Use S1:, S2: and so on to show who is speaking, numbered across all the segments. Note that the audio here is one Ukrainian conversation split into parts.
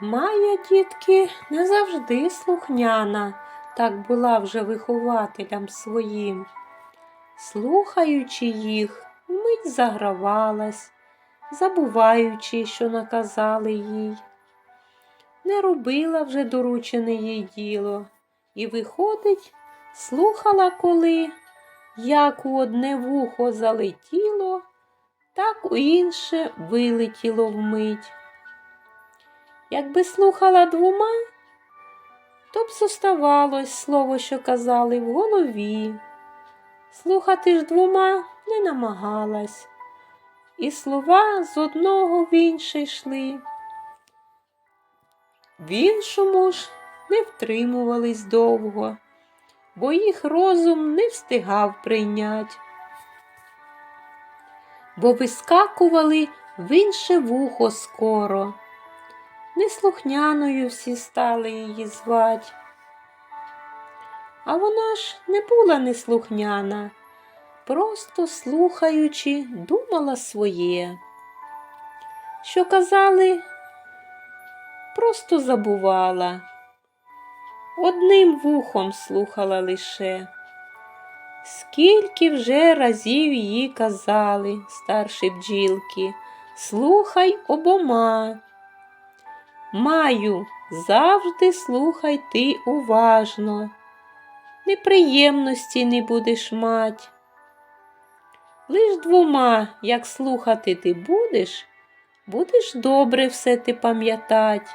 S1: Майя, дітки, не завжди слухняна, так була вже вихователям своїм. Слухаючи їх, мить загравалась, забуваючи, що наказали їй. Не робила вже доручене їй діло, і, виходить, слухала коли, як у одне вухо залетіло, так у інше вилетіло вмить. Якби слухала двома, то б зоставалось слово, що казали в голові. Слухати ж двома не намагалась, і слова з одного в інше йшли. В іншому ж не втримувались довго, бо їх розум не встигав прийнять, бо вискакували в інше вухо скоро. Неслухняною всі стали її звать. А вона ж не була неслухняна, просто слухаючи, думала своє. Що казали, просто забувала, одним вухом слухала лише. Скільки вже разів їй казали, старші бджілки, слухай обома. Маю, завжди слухай ти уважно, неприємності не будеш мать. Лиш двома, як слухати ти будеш, будеш добре все ти пам'ятать,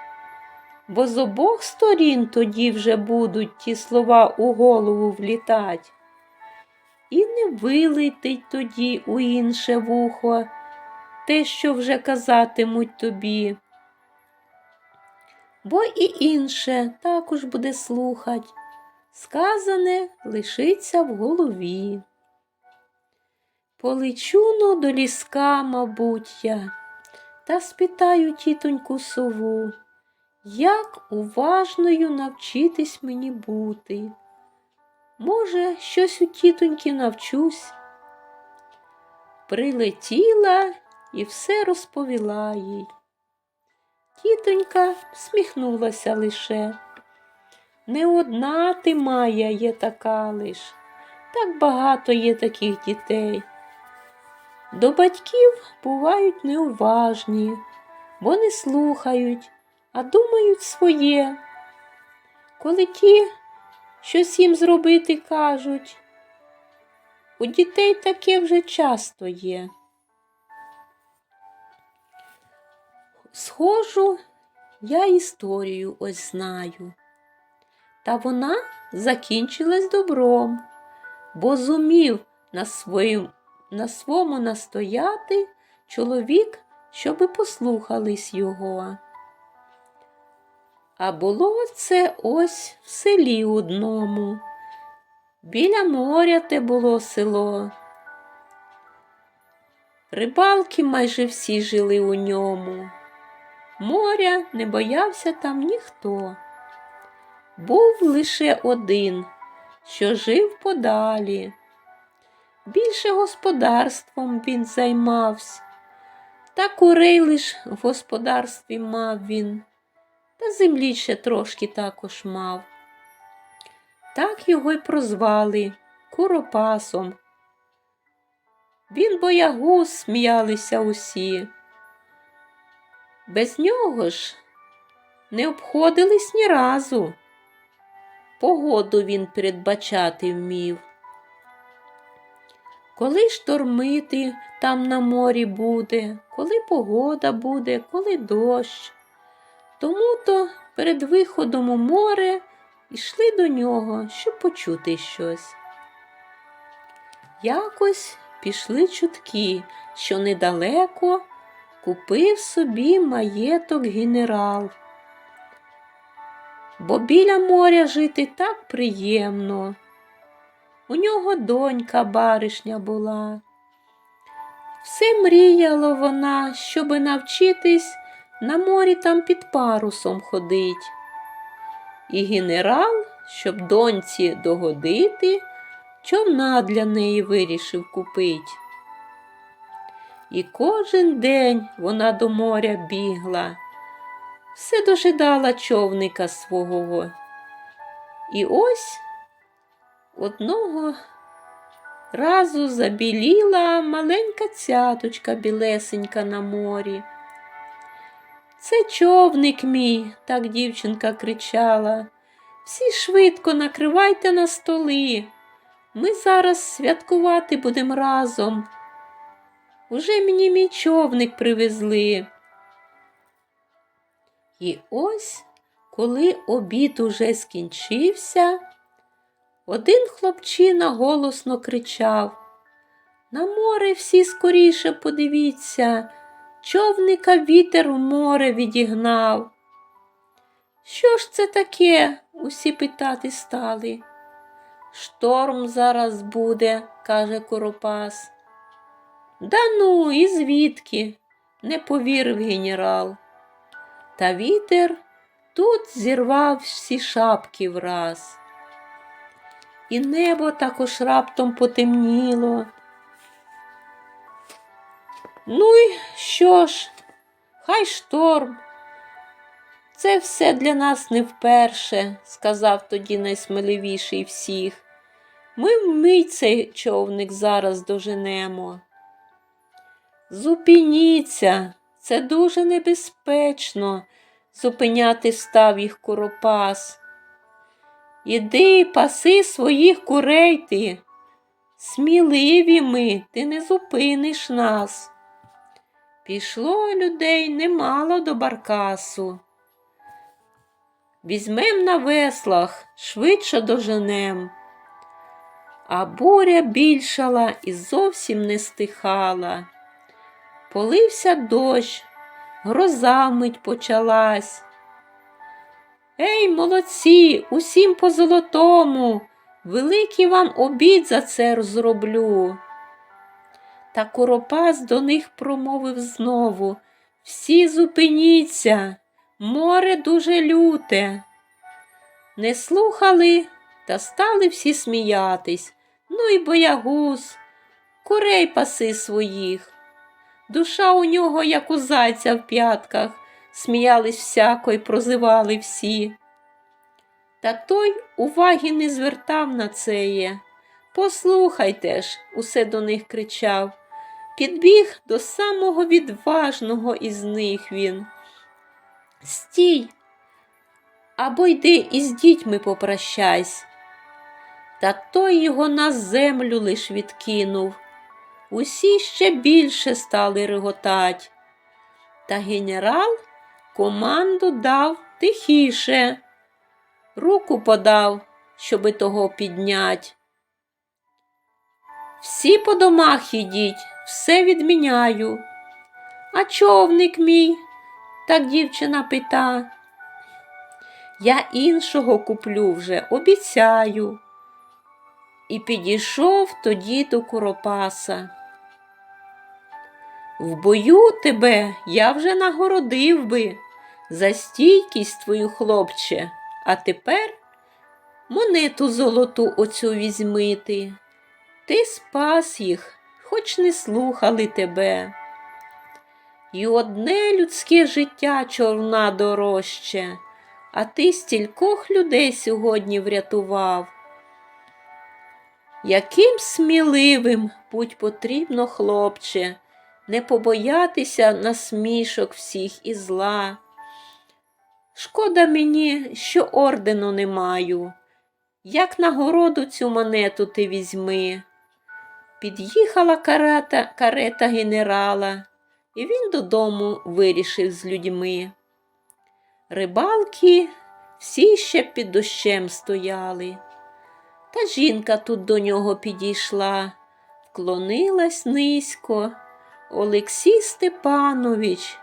S1: бо з обох сторін тоді вже будуть ті слова у голову влітать. І не вилетить тоді у інше вухо те, що вже казатимуть тобі бо і інше також буде слухать, сказане лишиться в голові. Полечу но до ліска, мабуть, я, та спитаю тітоньку сову, як уважною навчитись мені бути. Може, щось у тітоньки навчусь. Прилетіла і все розповіла їй. Тітонька сміхнулася лише. Не одна ти Майя є така лиш, так багато є таких дітей. До батьків бувають неуважні, бо не слухають, а думають своє. Коли ті щось їм зробити кажуть, у дітей таке вже часто є. Схожу, я історію ось знаю. Та вона закінчилась добром, бо зумів на, своїм, на свому настояти чоловік, щоби послухались його. А було це ось в селі одному. Біля моря те було село. Рибалки майже всі жили у ньому. Моря не боявся там ніхто. Був лише один, що жив подалі. Більше господарством він займався, та курей лиш в господарстві мав він, та землі ще трошки також мав. Так його й прозвали Куропасом. Він боягуз сміялися усі. Без нього ж не обходились ні разу. Погоду він передбачати вмів. Коли штормити там на морі буде, коли погода буде, коли дощ. Тому то перед виходом у море йшли до нього, щоб почути щось. Якось пішли чутки, що недалеко купив собі маєток генерал. Бо біля моря жити так приємно. У нього донька баришня була. Все мріяло вона, щоби навчитись на морі там під парусом ходить. І генерал, щоб доньці догодити, човна для неї вирішив купить. І кожен день вона до моря бігла, все дожидала човника свого. І ось одного разу забіліла маленька цяточка білесенька на морі. Це човник мій, так дівчинка кричала. Всі швидко накривайте на столи. Ми зараз святкувати будемо разом. Уже мені мій човник привезли. І ось, коли обід уже скінчився, один хлопчина голосно кричав На море всі скоріше подивіться, човника вітер у море відігнав. Що ж це таке? усі питати стали. Шторм зараз буде, каже Коропас. Да ну, і звідки? не повірив генерал. Та вітер тут зірвав всі шапки враз. І небо також раптом потемніло. Ну й що ж, хай шторм. Це все для нас не вперше, сказав тоді найсміливіший всіх. Ми вмить цей човник зараз доженемо. Зупиніться, це дуже небезпечно, зупиняти став їх Куропас. Іди, паси своїх курей ти. Сміливі ми, ти не зупиниш нас. Пішло людей немало до баркасу. Візьмем на веслах, швидше доженем. А буря більшала і зовсім не стихала. Полився дощ, гроза мить почалась. Ей, молодці, усім по золотому, великий вам обід за це зроблю. Та Коропас до них промовив знову Всі зупиніться, море дуже люте. Не слухали та стали всі сміятись. Ну і боягуз, курей паси своїх. Душа у нього, як у зайця в п'ятках, сміялись всяко й прозивали всі. Та той уваги не звертав на цеє. Послухайте ж, усе до них кричав. Підбіг до самого відважного із них він. Стій, або йди із дітьми попрощайсь. Та той його на землю лиш відкинув. Усі ще більше стали реготать. Та генерал команду дав тихіше, руку подав, щоби того піднять. Всі по домах ідіть, все відміняю. А човник мій, так дівчина пита. Я іншого куплю вже, обіцяю. І підійшов тоді до Куропаса. В бою тебе я вже нагородив би за стійкість твою, хлопче, а тепер монету золоту оцю візьми ти. Спас їх, хоч не слухали тебе. І одне людське життя човна дорожче, а ти стількох людей сьогодні врятував. Яким сміливим будь потрібно, хлопче, не побоятися насмішок всіх і зла. Шкода мені, що ордену не маю. Як нагороду цю монету ти візьми. Під'їхала карета, карета генерала, і він додому вирішив з людьми. Рибалки всі ще під дощем стояли. Та жінка тут до нього підійшла, вклонилась низько. Олексій Степанович,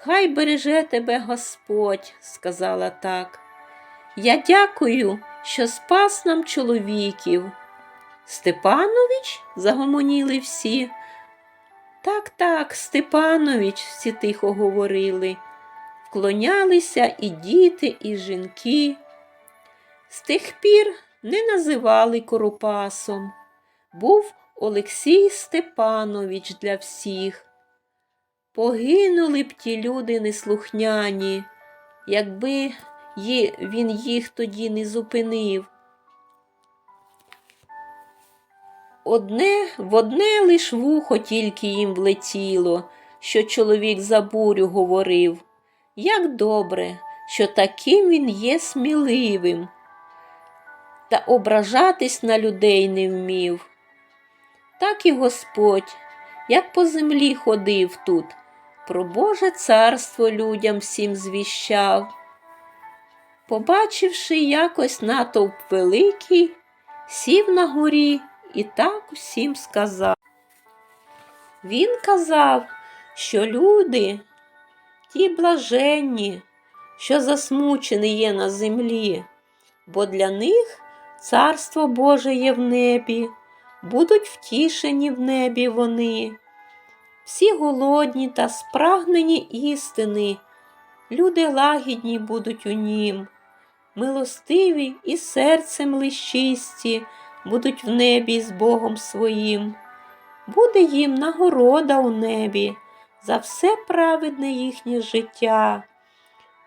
S1: хай береже тебе Господь, сказала так. Я дякую, що спас нам чоловіків. Степанович? загомоніли всі. Так, так, Степанович, всі тихо говорили. Вклонялися і діти, і жінки. З тих пір не називали Коропасом. Був Олексій Степанович для всіх. Погинули б ті люди неслухняні, якби він їх тоді не зупинив. Одне в одне лиш вухо тільки їм влетіло, що чоловік за бурю говорив. Як добре, що таким він є сміливим, та ображатись на людей не вмів. Так і Господь, як по землі ходив тут, про Боже царство людям всім звіщав. Побачивши якось натовп великий, сів на горі і так усім сказав. Він казав, що люди, ті блаженні, що засмучені є на землі, бо для них царство Боже є в небі, будуть втішені в небі вони. Всі голодні та спрагнені істини, люди лагідні будуть у нім, милостиві і серцем лищисті будуть в небі з Богом своїм. Буде їм нагорода у небі за все праведне їхнє життя.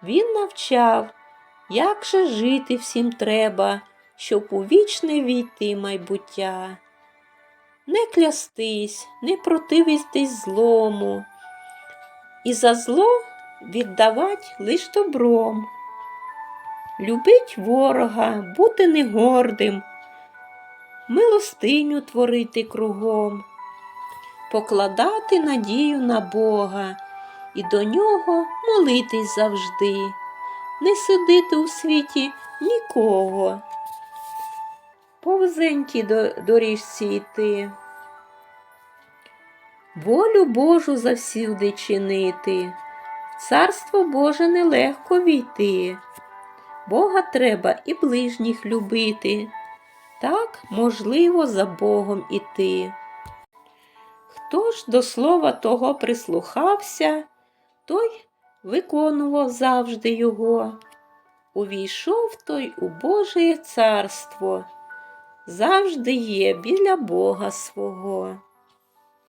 S1: Він навчав, як же жити всім треба, щоб у вічне війти майбуття. Не клястись, не противитись злому, і за зло віддавать лиш добром. Любить ворога, бути не гордим, милостиню творити кругом, покладати надію на Бога і до нього молитись завжди, не судити у світі нікого. Повзенькі до доріжці йти. Волю Божу завсюди чинити, в царство Боже нелегко війти. Бога треба і ближніх любити, так можливо за Богом іти. Хто ж до слова того прислухався, той виконував завжди його. Увійшов той у Божє царство, завжди є біля Бога свого.